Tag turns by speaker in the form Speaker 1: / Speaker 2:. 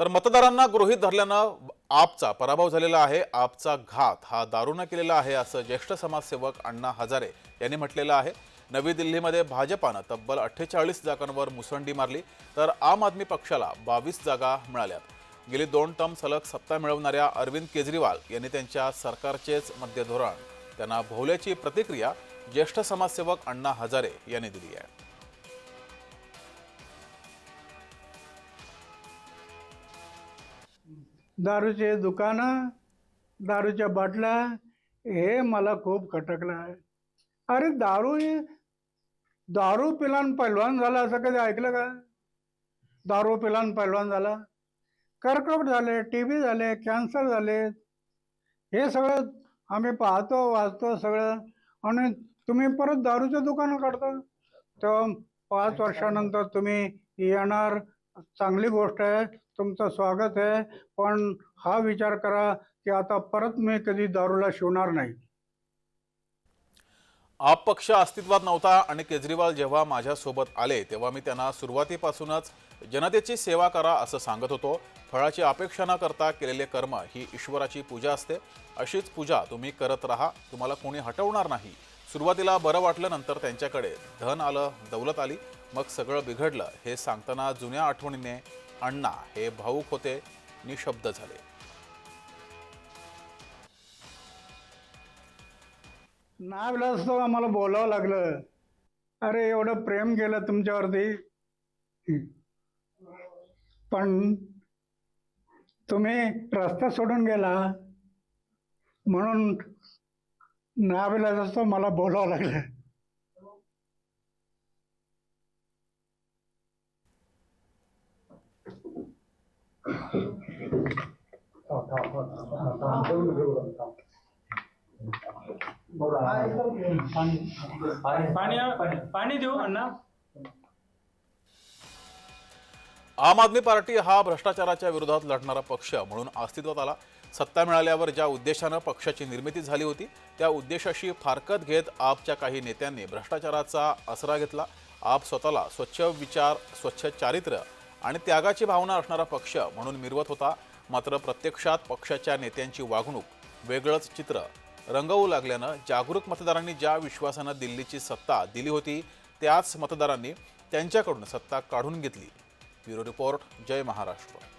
Speaker 1: तर मतदारांना गृहीत धरल्यानं आपचा पराभव झालेला आहे आपचा घात हा दारूनं केलेला आहे असं ज्येष्ठ समाजसेवक अण्णा हजारे यांनी म्हटलेलं आहे. नवी दिल्लीमध्ये भाजपानं तब्बल अठ्ठेचाळीस जागांवर मुसंडी मारली तर आम आदमी पक्षाला बावीस जागा मिळाल्यात. गेली दोन टर्म सलग सत्ता मिळवणाऱ्या अरविंद केजरीवाल यांनी त्यांच्या सरकारचेच मध्य धोरण त्यांना भोवल्याची प्रतिक्रिया ज्येष्ठ समाजसेवक अण्णा हजारे यांनी दिली आहे.
Speaker 2: दारूचे दुकानं दारूच्या बाटल्या हे मला खूप खटकलं आहे अरे दारू दारू पिलान पैलवान झाला असं कधी ऐकलं का? दारू पिलान पैलवान झाला. कर्करोग झाले टी बी झाले कॅन्सर झाले. हे सगळं आम्ही पाहतो वाचतो सगळं. आणि तुम्ही परत दारूचं दुकानं काढता? तर पाच वर्षानंतर तुम्ही येणार चांगली गोष्ट आहे तुमचं स्वागत आहे पण हा विचार करा की आता परत मी कधी दारूला शिवणार नाही.
Speaker 1: आप पक्ष अस्तित्वात नव्हता आणि केजरीवाल जेव्हा माझ्यासोबत आले तेव्हा मी त्यांना सुरुवातीपासूनच जनतेची सेवा करा असं सांगत होतो. फळाची अपेक्षा न करता केलेले कर्म ही ईश्वराची पूजा असते. अशीच पूजा तुम्ही करत राहा. तुम्हाला कोणी हटवणार नाही. सुरुवातीला बरं वाटलं नंतर त्यांच्याकडे धन आलं दौलत आली. मग सगळं बिघडलं हे सांगताना जुन्या आठवणीने अण्णा हे भाऊक होते निशब्द झाले.
Speaker 2: नाविलास तो आम्हाला बोलावं लागलं. अरे एवढं प्रेम केलं तुमच्यावरती. पण तुम्ही रस्ता सोडून गेला. म्हणून नावेला असतो मला बोलावं लागलं.
Speaker 3: पाणी पाणी देऊ अण्णा?
Speaker 1: आम आदमी पार्टी हा भ्रष्टाचाराच्या विरोधात लढणारा पक्ष म्हणून अस्तित्वात आला. सत्ता मिळाल्यावर ज्या उद्देशानं पक्षाची निर्मिती झाली होती त्या उद्देशाशी फारकत घेत आपच्या काही नेत्यांनी भ्रष्टाचाराचा आसरा घेतला. आप स्वतःला स्वच्छ विचार स्वच्छ चारित्र्य आणि त्यागाची भावना असणारा पक्ष म्हणून मिरवत होता. मात्र प्रत्यक्षात पक्षाच्या नेत्यांची वागणूक वेगळंच चित्र. रंगवू लागल्यानं जागरूक मतदारांनी ज्या विश्वासानं दिल्लीची सत्ता दिली होती त्याच मतदारांनी त्यांच्याकडून सत्ता काढून घेतली. ब्युरो रिपोर्ट जय महाराष्ट्र